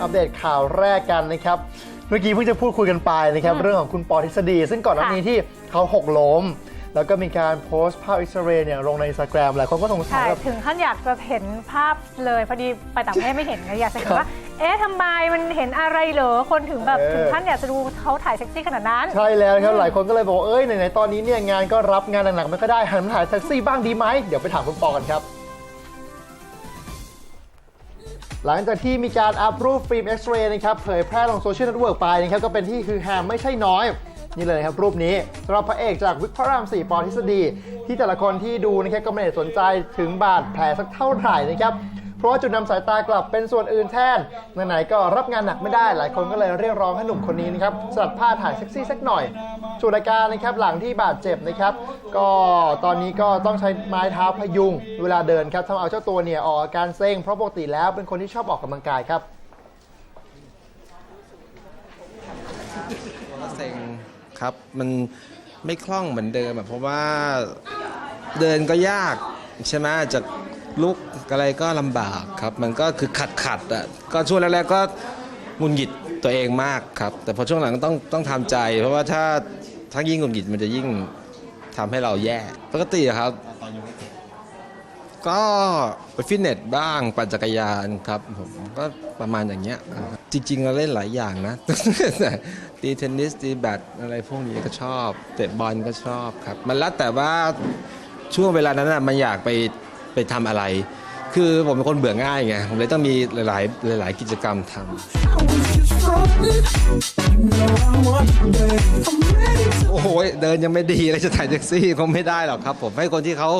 อัปเดตข่าวแรกกันนะครับ เมื่อกี้เพิ่งจะพูดคุยกันไปนะครับ เรื่องของคุณปอทฤษฎี ซึ่งก่อนหน้านี้ที่เขาหกล้ม แล้วก็มีการโพสต์ภาพอิสราเอลเนี่ยลงในอินสตาแกรมหลายคนก็สงสัใช่ยว่าถึงขั้นอยากจะเห็นภาพเลยพอดีไปต่างประเทศไม่เห็นไงอยากจะเห็นว่า เอ๊ะทำไมมันเห็นอะไรเหรอคนถึงแบบเออ ถึงขั้นอยากจะดูเขาถ่ายเซ็กซี่ขนาดนั้น ใช่แล้วนะครับ หลายคนก็เลยบอกว่าเอ้ยไหนๆตอนนี้เนี่ยงานก็รับงานหนักๆมันก็ได้หันมาถ่ายแท็กซี่บ้างดีไหมเดี๋ยวไปถามคุณปอกันครับ หลังจากที่มีการอัพรูปฟิล์มเอ็กซเรย์นะครับเผยแพร่ลงโซเชียลเน็ตเวิร์กไปนะครับก็เป็นที่คือฮาไม่ใช่น้อย นี่เลยครับรูปนี้สำหรับพระเอกจากวิกพระรามสีปอทฤษฎี ที่แต่ละคนที่ดูนะครับก็ไม่ได้สนใจถึงบาดแผลสักเท่าไหร่นะครับ เพราะว่าจุดนำสายตากลับเป็นส่วนอื่นแทนไหนๆก็รับงานหนักไม่ได้หลายคนก็เลยเรียกร้องให้หนุ่มคนนี้นะครับสลัดผ้าถ่ายเซ็กซี่สักหน่อยส่วนอาการนะครับหลังที่บาดเจ็บนะครับ ก็ตอนนี้ก็ต้องใช้ไม้เท้าพยุง เวลาเดินครับทำเอาเจ้าตัวเนี่ยออกอาการเซ็งเพราะปกติแล้วเป็นคนที่ชอบออกกำลังกายครับเซ็งครับมันไม่คล่องเหมือนเดิมอะเพราะว่าเดินก็ยากใช่ไหมจาก ลุกอะไรก็ลำบากครับ มันก็คือขัดขัดๆอะก็ช่วงแรกๆก็หงุนหงิดตัวเองมากครับ แต่พอช่วงหลังต้องต้องทำใจ เพราะว่าถ้าถ้ายิ่งหงุนหงิดมันจะยิ่งทำให้เราแย่ปกติอะครับ ก็ไปฟิตเนสบ้างปั่นจักรยานครับผมก็ประมาณอย่างเงี้ยจริงๆเราเล่นหลายอย่างนะ ตีเทนนิสตีแบดอะไรพวกนี้ก็ชอบ เตะบอลก็ชอบครับ มันแล้วแต่ว่าช่วงเวลานั้นน่ะมันอยากไป ไปทำอะไร คือผมเป็นคนเบื่อง่ายไงผมเลยต้องมีหลายๆหลาย ๆ กิจกรรมทำโอ้โหเดินยังไม่ดีเลยจะถ่ายแท็กซี่คงไม่ได้หรอกครับ ผมให้คนที่เขา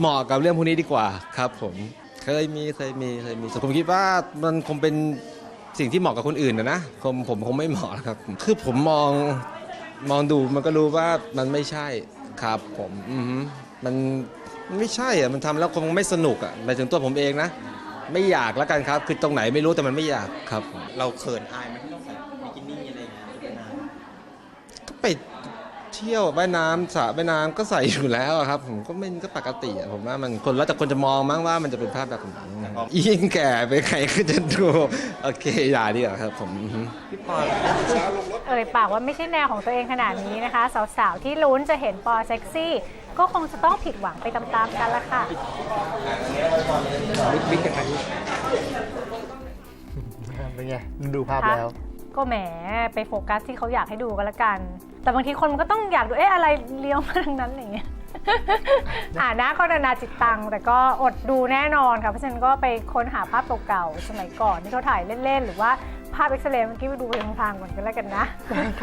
เหมาะกับเรื่องพวกนี้ดีกว่าครับ ผมเคยมีเคยมีเคยมีแต่ผมคิดว่ามันคงเป็นสิ่งที่เหมาะกับคนอื่นนะนะผมผมคงไม่เหมาะครับ คือผมมองมองดูมันก็รู้ว่ามันไม่ใช่ครับผมมัน มันไม่ใช่อะมันทำแล้วคงไม่สนุกอะหมายถึงตัวผมเองนะ ไม่อยากแล้วกันครับ คือตรงไหนไม่รู้แต่มันไม่อยากครับเราเขินอายไหมที่ต้องใส่บิกินี่อะไรอย่างเงี้ยไปนานก็ไปเที่ยวว่ายน้ำสระว่ายน้ำก็ใส่อยู่แล้วอะครับ ผมก็ไม่ก็ปกติอะผมว่ามันคนแล้วแต่คนจะมองมั้งว่ามันจะเป็นภาพแบบไหนยิ่งแก่ไปใครก็จะดูโอเคอย่าดีกว่าครับผมอือฮึ พี่ปอนเอ่ยปากว่าไม่ใช่แนวของตัวเองขนาดนี้นะคะ สาวๆ ที่ลุ้นจะเห็นปอเซ็กซี่ ก็คงจะต้องผิดหวังไปตามๆกันละค่ะบิ๊กยังไงเป็นไงดูภาพแล้ว ก็แหมไปโฟกัสที่เขาอยากให้ดูก็แล้วกัน แต่บางทีคนมันก็ต้องอยากดูเอ๊ะอะไรเลี้ยวมาทางนั้นอะไรอย่างเงี้ยอ่านะก็นานาจิตตัง แต่ก็อดดูแน่นอนค่ะเพราะฉะนั้นก็ไปค้นหาภาพเก่าๆสมัยก่อนที่เขาถ่ายเล่นๆ หรือว่าภาพเอ็กซเรย์เมื่อกี้ไปดูเพลงพลางๆก่อนก็แล้วกันนะ